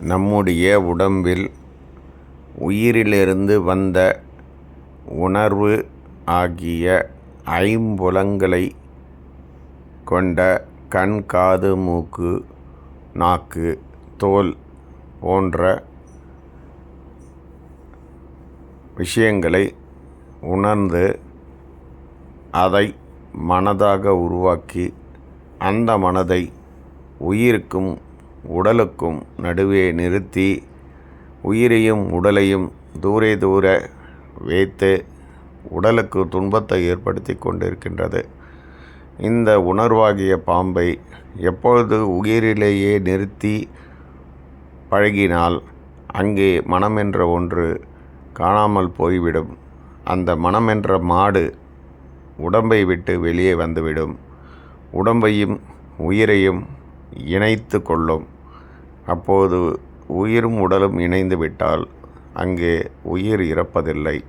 நம்முடைய உடம்பில் உயிரிலிருந்து வந்த உணர்வு ஆகிய ஐம்புலங்களை கொண்ட கண் காது மூக்கு நாக்கு தோல் போன்ற விஷயங்களை உணர்ந்து அதை மனதாக உருவாக்கி அந்த மனதை உயிருக்கும் உடலுக்கும் நடுவே நிறுத்தி உயிரையும் உடலையும் தூரே தூர வைத்து உடலுக்கு துன்பத்தை ஏற்படுத்தி கொண்டிருக்கின்றது. இந்த உணர்வாகிய பாம்பை எப்பொழுது உயிரிலேயே நிறுத்தி பழகினால் அங்கே மனம் என்ற ஒன்று காணாமல் போய்விடும். அந்த மனம் என்ற மாடு உடம்பை விட்டு வெளியே வந்துவிடும். உடம்பையும் உயிரையும் இணைத்து கொள்ளும். அப்போது உயிரும் உடலும் இணைந்து விட்டால் அங்கே உயிர் இறப்பதில்லை.